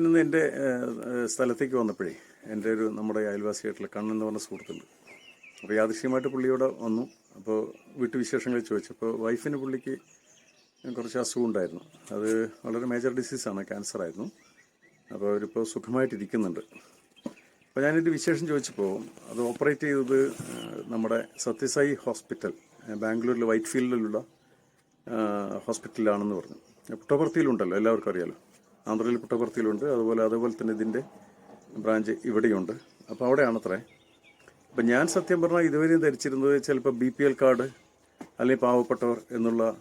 ഞാനിന്ന് എന്റെ സ്ഥലത്തേക്ക് വന്നപ്പോഴേ എന്റെ ഒരു നമ്മുടെ അയൽവാസിയായിട്ടുള്ള കണ്ണൻ എന്ന് പറഞ്ഞ സുഹൃത്തുണ്ട്. അപ്പോൾ യാദൃശ്യമായിട്ട് പുള്ളിയോടെ വന്നു. അപ്പോൾ വീട്ടുവിശേഷങ്ങൾ ചോദിച്ചപ്പോൾ വൈഫിന് പുള്ളിക്ക് കുറച്ച് അസുഖം ഉണ്ടായിരുന്നു. അത് വളരെ മേജർ ഡിസീസാണ് ക്യാൻസർ ആയിരുന്നു. അപ്പോൾ അവരിപ്പോൾ സുഖമായിട്ടിരിക്കുന്നുണ്ട്. അപ്പോൾ ഞാനൊരു വിശേഷം ചോദിച്ചപ്പോൾ അത് ഓപ്പറേറ്റ് ചെയ്തത് നമ്മുടെ സത്യസായി ഹോസ്പിറ്റൽ ബാംഗ്ലൂരിലെ വൈറ്റ് ഫീൽഡിലുള്ള ഹോസ്പിറ്റലിലാണെന്ന് പറഞ്ഞു. പുട്ടപർത്തിയിലുണ്ടല്ലോ എല്ലാവർക്കും അറിയാലോ. ആന്ധ്രയിൽ പുട്ടപർത്തിയിലുണ്ട് അതുപോലെ അതുപോലെ തന്നെ ഇതിന്റെ ബ്രാഞ്ച് ഇവിടെയുണ്ട്. അപ്പോൾ അവിടെയാണത്രേ. അപ്പം ഞാൻ സത്യം പറഞ്ഞാൽ ഇതുവരെയും ധരിച്ചിരുന്നത് ചിലപ്പോൾ ബി പി എൽ കാർഡ് അല്ലെങ്കിൽ പാവപ്പെട്ടവർ എന്നുള്ള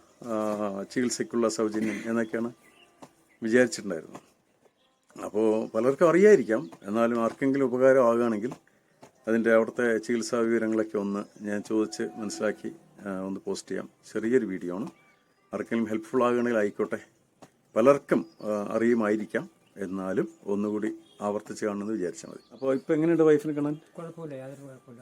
ചികിത്സയ്ക്കുള്ള സൗജന്യം എന്നൊക്കെയാണ് വിചാരിച്ചിട്ടുണ്ടായിരുന്നത്. അപ്പോൾ പലർക്കും അറിയായിരിക്കാം. എന്നാലും ആർക്കെങ്കിലും ഉപകാരം ആകുകയാണെങ്കിൽ അതിന്റെ അവിടുത്തെ ചികിത്സാ വിവരങ്ങളൊക്കെ ഒന്ന് ഞാൻ ചോദിച്ച് മനസ്സിലാക്കി ഒന്ന് പോസ്റ്റ് ചെയ്യാം. ചെറിയൊരു വീഡിയോ ആണ്. ആർക്കെങ്കിലും ഹെൽപ്ഫുൾ ആകുകയാണെങ്കിൽ ആയിക്കോട്ടെ. പലർക്കും അറിയുമായിരിക്കാം. എന്നാലും ഒന്നുകൂടി ആവർത്തിച്ച് കാണണമെന്ന് വിചാരിച്ചാൽ മതി. അപ്പോൾ ഇപ്പം എങ്ങനെയുണ്ട് വൈഫിനെ കാണാൻ? കുഴപ്പമില്ല യാതൊരു കുഴപ്പമില്ല.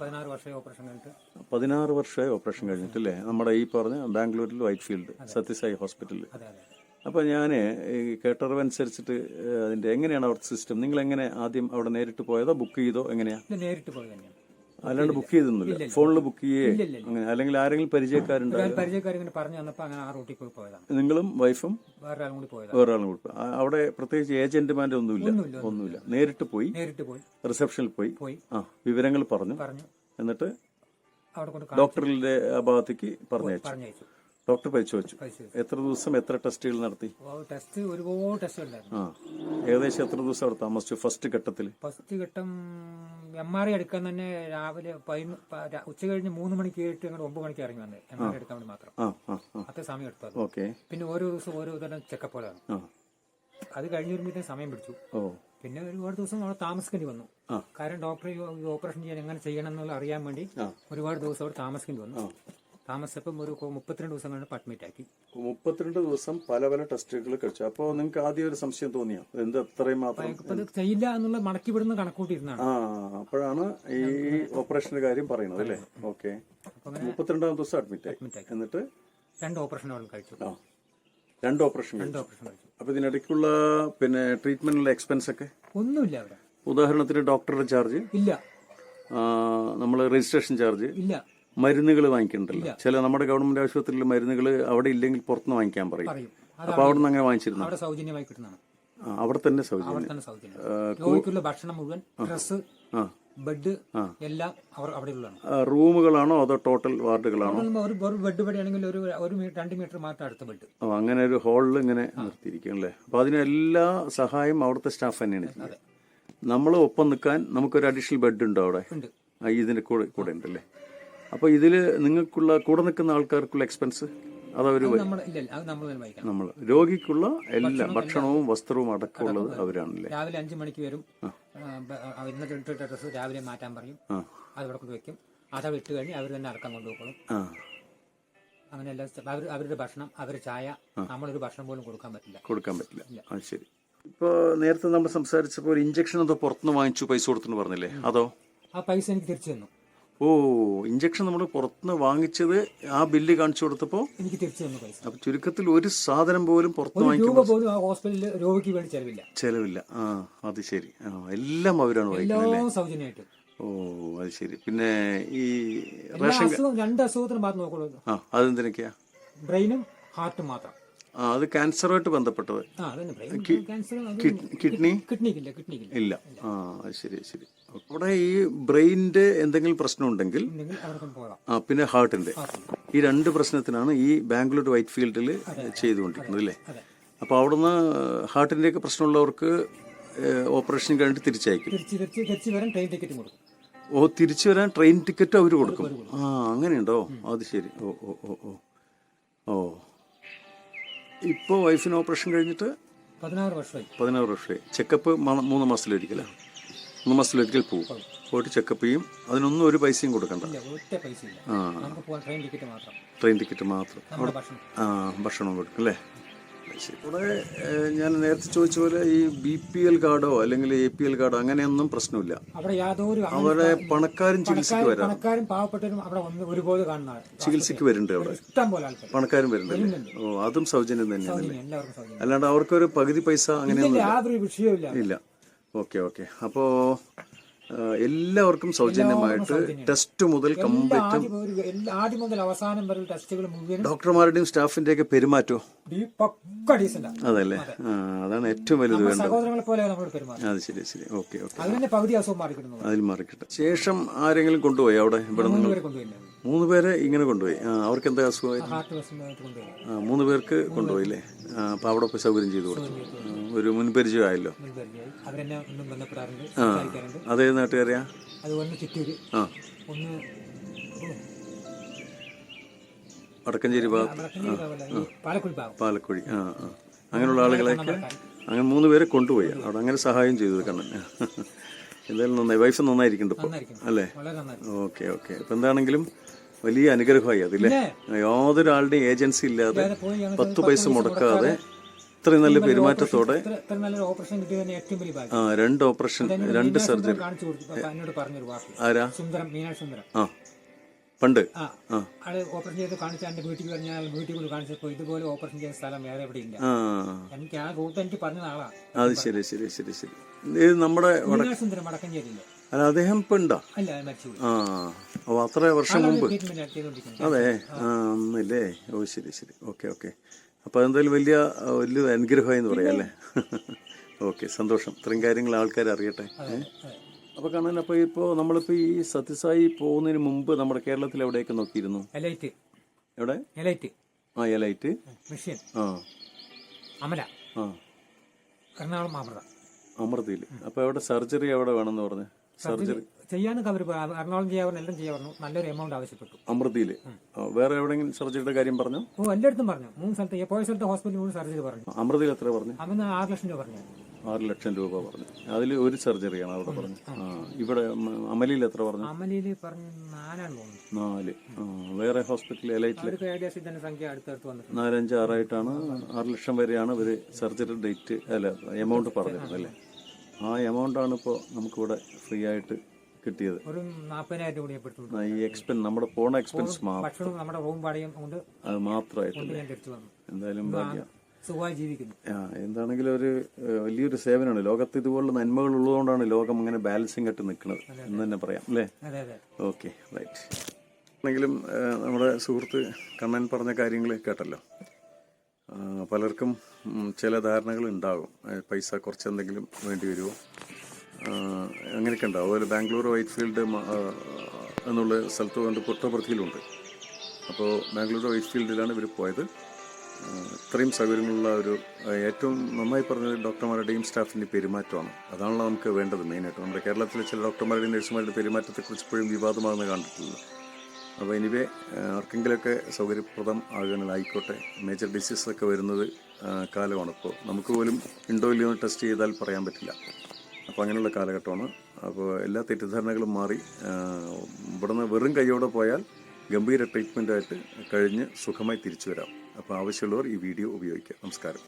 പതിനാറ് വർഷമായി ഓപ്പറേഷൻ കഴിഞ്ഞിട്ട്. പതിനാറ് വർഷമായി ഓപ്പറേഷൻ കഴിഞ്ഞിട്ടില്ലേ? നമ്മുടെ ഈ പറഞ്ഞ ബാംഗ്ലൂരിൽ വൈറ്റ് ഫീൽഡ് സത്യസായി ഹോസ്പിറ്റലിൽ അപ്പോൾ ഞാൻ കേട്ടറിവനുസരിച്ചിട്ട് അനുസരിച്ചിട്ട് അതിന്റെ എങ്ങനെയാണ് അവിടുത്തെ സിസ്റ്റം? നിങ്ങൾ എങ്ങനെ ആദ്യം അവിടെ നേരിട്ട് പോയതോ ബുക്ക് ചെയ്തോ എങ്ങനെയാ? നേരിട്ട് പോയത് അല്ലാണ്ട് ബുക്ക് ചെയ്തൊന്നുമില്ല. ഫോണിൽ ബുക്ക് ചെയ്യേ. അങ്ങനെ അല്ലെങ്കിൽ ആരെങ്കിലും പരിചയക്കാരുണ്ടായിരുന്നു പറഞ്ഞു തന്നപ്പോൾ അങ്ങനെ ആ റൂട്ടിൽ പോയി പോയതാണ്. നിങ്ങളും വൈഫും വേറൊരാളും കൂടി ആളും കൂടി ആ, അവിടെ പ്രത്യേകിച്ച് ഏജന്റുമാരുടെ ഒന്നുമില്ല. ഒന്നുമില്ല, ഒന്നുമില്ല. നേരിട്ട് പോയി. നേരിട്ട് പോയി. റിസപ്ഷനിൽ പോയി. പോയി. ആ വിവരങ്ങൾ പറഞ്ഞു. പറഞ്ഞു. എന്നിട്ട് അവിടെ കൊണ്ട് ഡോക്ടറിന്റെ ആ ഭാഗത്തേക്ക് പറഞ്ഞയച്ചു. പറഞ്ഞയച്ചു. ഡോക്ടർ പരിശോധിച്ചു. പരിശോധിച്ചു. എത്ര ദിവസം എത്ര ടെസ്റ്റുകൾ നടത്തി? ടെസ്റ്റ് ഒരുപാട് ടെസ്റ്റ് ഉണ്ടായിരുന്നു. ആ ഏകദേശം എത്ര ദിവസം അവിടെ താമസിച്ചു ഫസ്റ്റ് ഘട്ടത്തിൽ ഫസ്റ്റ് ഘട്ടം എം ആർ ഐ എടുക്കാൻ തന്നെ രാവിലെ ഉച്ച കഴിഞ്ഞ് മൂന്ന് മണിക്ക് ഏറ്റ് ഞങ്ങൾ ഒമ്പത് മണിക്ക് ഇറങ്ങി വന്നത് എം ആർ ഐ എടുക്കാൻ വേണ്ടി മാത്രം. അത്ര സമയം എടുത്തു ഓക്കെ. പിന്നെ ഓരോ ദിവസം ഓരോ തരം ചെക്കപ്പുകളാണ് അത് കഴിഞ്ഞ് വരുമ്പോഴത്തേക്കും സമയം പിടിച്ചു. ഓ. പിന്നെ ഒരുപാട് ദിവസം അവിടെ താമസിക്കേണ്ടി വന്നു. കാരണം ഡോക്ടർ ഈ ഓപ്പറേഷൻ ചെയ്യാൻ എങ്ങനെ ചെയ്യണം എന്നുള്ള അറിയാൻ വേണ്ടി ഒരുപാട് ദിവസം അവിടെ താമസിക്കേണ്ടി വന്നു. താമസിച്ചപ്പം ഒരു മുപ്പത്തിരണ്ട് ദിവസം കഴിഞ്ഞ് അഡ്മിറ്റ് ആക്കി. മുപ്പത്തിരണ്ട് ദിവസം പല പല ടെസ്റ്റുകൾ കഴിച്ചു. അപ്പോൾ നിങ്ങൾക്ക് ആദ്യം ഒരു സംശയം തോന്നിയോ? എന്ത് അത്രയും മാത്രം? ചെയ്യില്ല എന്നുള്ള മടക്കി വിടുന്ന കണക്കൂട്ടിയിരുന്നാണ് ആ അപ്പോഴാണ് ഈ ഓപ്പറേഷന്റെ കാര്യം പറയുന്നത് അല്ലേ? ഓക്കെ. മുപ്പത്തിരണ്ടാം ദിവസം അഡ്മിറ്റ് ആയി. എന്നിട്ട്? രണ്ട് ഓപ്പറേഷനുകൾ കഴിച്ചു. രണ്ട് ഓപ്പറേഷൻ രണ്ട് ഓപ്പറേഷൻ കഴിച്ചു. അപ്പൊ ഇതിനിടയ്ക്കുള്ള പിന്നെ ട്രീറ്റ്മെന്റിനുള്ള എക്സ്പെൻസ് ഒക്കെ ഒന്നുമില്ല അവിടെ. ഉദാഹരണത്തിന് ഡോക്ടറുടെ ചാർജ്? ഇല്ല. നമ്മൾ രജിസ്ട്രേഷൻ ചാർജ്? ഇല്ല. മരുന്നുകൾ വാങ്ങിക്കണ്ടല്ലോ. ചില നമ്മുടെ ഗവൺമെന്റ് ആശുപത്രിയിലെ മരുന്നുകൾ അവിടെ ഇല്ലെങ്കിൽ പുറത്തുനിന്ന് വാങ്ങിക്കാൻ പറയും. അപ്പൊ അവിടെ നിന്ന് അങ്ങനെ വാങ്ങിച്ചിരുന്നു? അവിടെ സൗജന്യമായി കിട്ടുന്നതാണ്. അവിടെ തന്നെ സൗജന്യം. രോഗിക്കുള്ള ഭക്ഷണം മുഴുവൻ ഡ്രസ്സ് ആ. ബെഡ് എല്ലാം അവർ അവിടെ ഉള്ളതാണ് റൂമുകളാണോ അതോ ടോട്ടൽ വാർഡുകളാണോ? ഒരു ബെഡ് പടിയാണെങ്കിൽ ഒരു ഒരു രണ്ട് മീറ്റർ മാത്രം അടുത്ത ബെഡ്. അങ്ങനെ ഒരു ഹാളിൽ ഇങ്ങനെ നിർത്തിയിരിക്കും അല്ലേ? അപ്പൊ അതിനെല്ലാ സഹായം അവിടുത്തെ സ്റ്റാഫ് തന്നെയാണ് നമ്മൾ ഒപ്പം നിൽക്കാൻ നമുക്കൊരു അഡീഷണൽ ബെഡ് ഉണ്ടോ അവിടെ? ഇതിന്റെ കൂടെ കൂടെ ഉണ്ടല്ലേ? അപ്പൊ ഇതിൽ നിങ്ങൾക്കുള്ള കൂടെ നിൽക്കുന്ന ആൾക്കാർക്കുള്ള എക്സ്പെൻസ് അതവര് നമ്മൾ രോഗിക്കുള്ള എല്ലാ ഭക്ഷണവും വസ്ത്രവും അടക്കമുള്ളത് അവരാണല്ലേ? രാവിലെ അഞ്ചു മണിക്ക് വരും. ഇന്നത്തെ ഇട്ടിട്ട ഡ്രസ്സ് രാവിലെ മാറ്റാൻ പറയും. അതവിടെ കൊണ്ട് വെക്കും. അത് വിട്ട് ഇട്ട് കഴിഞ്ഞ് അവർ തന്നെ അടക്കം കൊണ്ടുപോകും ആ. അങ്ങനെ എല്ലാ അവർ അവരുടെ ഭക്ഷണം അവരുടെ ചായ നമ്മളൊരു ഭക്ഷണം പോലും കൊടുക്കാൻ പറ്റില്ല. കൊടുക്കാൻ പറ്റില്ല. അത് ശരി. ഇപ്പോ നേരത്തെ നമ്മൾ സംസാരിച്ചപ്പോൾ ഒരു ഇഞ്ചക്ഷൻ എന്തോ പുറത്തുനിന്ന് വാങ്ങിച്ചു പൈസ കൊടുത്തെന്ന് പറഞ്ഞില്ലേ? അതോ? ആ പൈസ എനിക്ക് തിരിച്ചു തന്നു. ഓ ഇഞ്ചക്ഷൻ നമ്മൾ പുറത്തുനിന്ന് വാങ്ങിച്ചത് ആ ബില്ല് കാണിച്ചു കൊടുത്തപ്പോൾ എനിക്ക് തിരിച്ചു തന്നു പൈസ. അപ്പൊ ചുരുക്കത്തിൽ ഒരു സാധനം പോലും പുറത്തു വാങ്ങിക്കുമ്പോൾ പോലും ആ ഹോസ്പിറ്റലിൽ രോഗിക്ക് വേണ്ടി ചെലവില്ല. ചെലവില്ല. ആ അത് ശരി. ആ എല്ലാം അവരാണ് വാങ്ങിക്കുന്നത് എല്ലാം സൗജന്യമായിട്ട്. ഓ അത് ശരി. പിന്നെ ഈ എല്ലാ അസുഖം രണ്ട് അസുഖത്തിന് മാത്രം നോക്കുള്ളൂ ആ അതെന്തിനൊക്കെയാ? ബ്രെയിനും ഹാർട്ടും മാത്രം. ആ അത് ക്യാൻസറുമായിട്ട് ബന്ധപ്പെട്ടത്. ആ അതന്നെ. ബ്രെയിൻ ക്യാൻസർ കിഡ്നി കിഡ്നിക്കില്ല കിഡ്നിക്കില്ല. ഇല്ല. ആ അത് ശരി ശരി. അവിടെ ഈ ബ്രെയിനിന്റെ എന്തെങ്കിലും പ്രശ്നം ഉണ്ടെങ്കിൽ ആ പിന്നെ ഹാർട്ടിന്റെ. ഈ രണ്ട് പ്രശ്നത്തിനാണ് ഈ ബാംഗ്ലൂർ വൈറ്റ് ഫീൽഡിൽ ചെയ്തുകൊണ്ടിരിക്കുന്നത് അല്ലേ? അപ്പൊ അപ്പോൾ അവിടുന്ന് ഹാർട്ടിന്റെ ഒക്കെ പ്രശ്നമുള്ളവർക്ക് ഓപ്പറേഷൻ കഴിഞ്ഞിട്ട് തിരിച്ചയക്കും. തിരിച്ച് തിരിച്ച് തിരിച്ച് ട്രെയിൻ ടിക്കറ്റ് കൊടുക്കും. ഓ തിരിച്ചു വരാൻ ട്രെയിൻ ടിക്കറ്റ് അവർ കൊടുക്കും. ആ അങ്ങനെയുണ്ടോ? അത് ശരി. ഓ ഓ ഓ ഓ. ഓ. ഇപ്പോൾ വൈഫിന് ഓപ്പറേഷൻ കഴിഞ്ഞിട്ട് പതിനാറ് വർഷമായി. പതിനാറ് വർഷമായി. ചെക്കപ്പ് മൂന്ന് മാസത്തിലൊരിക്കല? മൂന്ന് മാസത്തിലൊരിക്കൽ പോകും പോയിട്ട് ചെക്കപ്പ് ചെയ്യും. അതിനൊന്നും ഒരു പൈസയും കൊടുക്കണ്ട. ആ. ട്രെയിൻ ടിക്കറ്റ് മാത്രം. ട്രെയിൻ ടിക്കറ്റ് മാത്രം. ഭക്ഷണം. ആ ഭക്ഷണം കൊടുക്കും അല്ലേ? ഇവിടെ ഞാൻ നേരത്തെ ചോദിച്ച പോലെ ഈ ബി പി എൽ കാർഡോ അല്ലെങ്കിൽ എ പി എൽ കാർഡോ അങ്ങനെയൊന്നും പ്രശ്നമില്ല. അവിടെ പണക്കാരും ചികിത്സക്ക് വരാം. ചികിത്സക്ക് വരുന്നുണ്ട് അവിടെ. ഇഷ്ടം പോലെ ആൾക്കാർ പണക്കാരും വരുന്നുണ്ട് ഓ അതും സൗജന്യം തന്നെയാണ് അല്ലാണ്ട് അവർക്കൊരു പകുതി പൈസ അങ്ങനെയൊന്നും ഇല്ല, യാതൊരു വിഷയവുമില്ല. ഇല്ല. Okay okay. അപ്പോ ആ, എല്ലാവർക്കും സൗജന്യമായിട്ട് ടെസ്റ്റ് മുതൽ കംപ്ലീറ്റ് ആദ്യം മുതൽ അവസാനം വരെ ടെസ്റ്റുകൾ ഡോക്ടർമാരുടെയും സ്റ്റാഫിന്റെ ഒക്കെ പെരുമാറ്റോ അതല്ലേ? അതാണ് ഏറ്റവും വലുത് വേണ്ടത് അത് ശരി ശരി. ഓക്കെ അതിൽ മാറിക്കിട്ടെ. ശേഷം ആരെങ്കിലും കൊണ്ടുപോയി അവിടെ? ഇവിടെ നിങ്ങൾ മൂന്ന് പേരെ ഇങ്ങനെ കൊണ്ടുപോയി. അവർക്ക് എന്താ അസുഖമായി? ഹാർട്ട് പ്രശ്നമായിട്ട് കൊണ്ടുപോയി ആ, മൂന്ന് പേർക്ക് കൊണ്ടുപോയി അല്ലേ? അപ്പൊ അവിടെ പോയി സൗകര്യം ചെയ്തു കൊടുത്തു. ഒരു മുൻപരിചയമായല്ലോ? മുൻപരിചയായി അവരെന്നെ അതേ നാട്ടുകാരെയാ? അതുപോലെ ചിറ്റൂര്. ആ. ഒന്ന് വടക്കഞ്ചേരി ഭാഗത്ത്. ഭാഗം. പാലക്കുഴി ആ ആ. അങ്ങനെയുള്ള ആളുകളെയൊക്കെ അങ്ങനെ മൂന്ന് പേരെ കൊണ്ടുപോയി. അവിടെ അങ്ങനെ സഹായം ചെയ്തു കണ്ണൻ. എന്തായാലും നന്നായി. വൈഫ് നന്നായിരിക്കുന്നുണ്ട് ഇപ്പോൾ. അല്ലേ? വളരെ ഓക്കെ ഓക്കെ. അപ്പം എന്താണെങ്കിലും വലിയ അനുഗ്രഹമായി അതില്ലേ? യാതൊരാളുടെയും ഏജൻസി ഇല്ലാതെ പത്ത് പൈസ മുടക്കാതെ ഇത്രയും നല്ല പെരുമാറ്റത്തോടെ ഓപ്പറേഷൻ ഏറ്റവും വലിയ ഭാഗ്യം. ആ രണ്ട് ഓപ്പറേഷൻ രണ്ട് സർജറി. കാണിച്ചു കൊടുത്തു. എന്നോട് പറഞ്ഞൊരു ആരാ? സുന്ദരം മീനാ സുന്ദരം ആ പണ്ട് ഓപ്പറേഷൻ ചെയ്ത് കാണിച്ച എന്റെ വീട്ടിൽ പറഞ്ഞാൽ വീട്ടിൽ കൊണ്ട് കാണിച്ചപ്പോൾ ഇതുപോലെ ഓപ്പറേഷൻ ചെയ്ത സ്ഥലം വേറെ എവിടെ ഇല്ല ആ. എനിക്ക് ആ റൂട്ട് എനിക്ക് പറഞ്ഞ ആളാ. അത് ശരി ശരി ശരി ശരി. ഇത് നമ്മുടെ സുന്ദരം അല്ല അദ്ദേഹം ഇപ്പം ഉണ്ടോ? അത് ആ അപ്പൊ അത്ര വർഷം മുമ്പ്. അതെ ആ ഒന്നില്ലേ ഓ ശരി ശരി. Okay okay. അപ്പോൾ അതെന്തായാലും വലിയ വലിയ അനുഗ്രഹമായി എന്ന് പറയാം അല്ലേ? ഓക്കെ സന്തോഷം. ഇത്രയും കാര്യങ്ങൾ ആൾക്കാർ അറിയട്ടെ. അപ്പൊ കാണാൻ അപ്പൊ ഇപ്പോ നമ്മളിപ്പോ ഈ സത്യസായി പോകുന്നതിന് മുമ്പ് നമ്മുടെ കേരളത്തിൽ എവിടെയൊക്കെ നോക്കിയിരുന്നു? എലൈറ്റ് എവിടെ? എലൈറ്റ് ആ എലൈറ്റ് മിഷ്യൻ ആ. അമല. ആ. എറണാകുളം അമൃത അമൃതയിൽ. അപ്പോൾ എവിടെ സർജറി എവിടെ വേണമെന്ന് പറഞ്ഞു. സർജറി ചെയ്യാനൊക്കെ അവർ എറണാകുളം ചെയ്യാൻ എല്ലാം ചെയ്യാൻ പറഞ്ഞു നല്ലൊരു എമൗണ്ട് ആവശ്യപ്പെട്ടു. അമൃതിയിൽ വേറെ എവിടെയെങ്കിലും സർജറിയുടെ കാര്യം പറഞ്ഞു? ഓ എല്ലായിടത്തും പറഞ്ഞു. മൂന്ന് സ്ഥലത്ത് ഈ പോയ സ്ഥലത്ത് ഹോസ്പിറ്റലിൽ മൂന്ന് സർജറി പറഞ്ഞു. അമൃതിയിൽ എത്ര പറഞ്ഞു? ആറ് ലക്ഷം രൂപ പറഞ്ഞു. ആറ് ലക്ഷം രൂപ പറഞ്ഞു. അതിൽ ഒരു സർജറിയാണ് അവിടെ പറഞ്ഞു. ഇവിടെ അമലിയിൽ എത്ര പറഞ്ഞു? അമലിയിൽ പറഞ്ഞു നാലാണ് നാല്. വേറെ ഹോസ്പിറ്റലിൽ എലൈറ്റിൽ നാലഞ്ച് ആറായിട്ടാണ് ആറ് ലക്ഷം വരെയാണ് ഇവർ സർജറി ഡേറ്റ് അല്ല എമൗണ്ട് പറഞ്ഞിരുന്നത് അല്ലേ? ആ എമൗണ്ടാണ് ഇപ്പോൾ നമുക്കിവിടെ ഫ്രീ ആയിട്ട് കിട്ടിയത്. ഒരു നാൽപ്പതിനായിരം രൂപ ഈ എക്സ്പെൻസ് നമ്മുടെ പോണ എക്സ്പെൻസ് ഭക്ഷണവും നമ്മുടെ റൂം വാടകയും കൊണ്ട് അത് മാത്രമായിട്ടില്ല? ഞാൻ എന്തായാലും ഭാഗ്യം. സുഖമായി ജീവിക്കുന്നു. ആ എന്താണെങ്കിലും ഒരു വലിയൊരു സേവനമാണ്. ലോകത്ത് ഇതുപോലുള്ള നന്മകൾ ഉള്ളതുകൊണ്ടാണ് ലോകം അങ്ങനെ ബാലൻസിങ് ആയിട്ട് നിൽക്കുന്നത്. എന്ന് തന്നെ പറയാം അല്ലേ? ഓക്കെ റൈറ്റ് ആണെങ്കിലും നമ്മുടെ സുഹൃത്ത് കണ്ണൻ പറഞ്ഞ കാര്യങ്ങൾ കേട്ടല്ലോ. പലർക്കും ചില ധാരണകൾ ഉണ്ടാകും. പൈസ കുറച്ച് എന്തെങ്കിലും വേണ്ടി വരുമോ അങ്ങനെയൊക്കെ ഉണ്ടാവും അതുപോലെ ബാംഗ്ലൂർ വൈറ്റ് ഫീൽഡ് എന്നുള്ള സ്ഥലത്ത് കൊണ്ട് പുട്ടപ്രതിയിലുണ്ട് അപ്പോൾ ബാംഗ്ലൂർ വൈറ്റ് ഫീൽഡിലാണ് ഇവർ പോയത് ഇത്രയും സൗകര്യങ്ങളുള്ള ഒരു ഏറ്റവും നന്നായി പറഞ്ഞത് ഡോക്ടർമാരുടെയും സ്റ്റാഫിന്റെ പെരുമാറ്റമാണ്. അതാണല്ലോ നമുക്ക് വേണ്ടത് മെയിനായിട്ട്. നമ്മുടെ കേരളത്തിലെ ചില ഡോക്ടർമാരുടെയും നഴ്സുമാരുടെ പെരുമാറ്റത്തെക്കുറിച്ച് ഇപ്പോഴും വിവാദമാകുന്ന കണ്ടിട്ടുള്ളത് അപ്പോൾ എനിവേ ആർക്കെങ്കിലുമൊക്കെ സൗകര്യപ്രദം ആകുകയാണെങ്കിൽ ആയിക്കോട്ടെ. മേജർ ഡിസീസ് ഒക്കെ വരുന്നത് കാലമാണ്. ഇപ്പോൾ നമുക്ക് പോലും ഉണ്ടോ ഇല്ലയോ ടെസ്റ്റ് ചെയ്താൽ പറയാൻ പറ്റില്ല. അപ്പോൾ അങ്ങനെയുള്ള കാലഘട്ടമാണ്. അപ്പോൾ എല്ലാ തെറ്റിദ്ധാരണകളും മാറി ഇവിടുന്ന് വെറും കൈയോടെ പോയാൽ ഗംഭീര ട്രീറ്റ്മെന്റായിട്ട് കഴിഞ്ഞ് സുഖമായി തിരിച്ചു വരാം. അപ്പോൾ ആവശ്യമുള്ളവർ ഈ വീഡിയോ ഉപയോഗിക്കുക. നമസ്കാരം.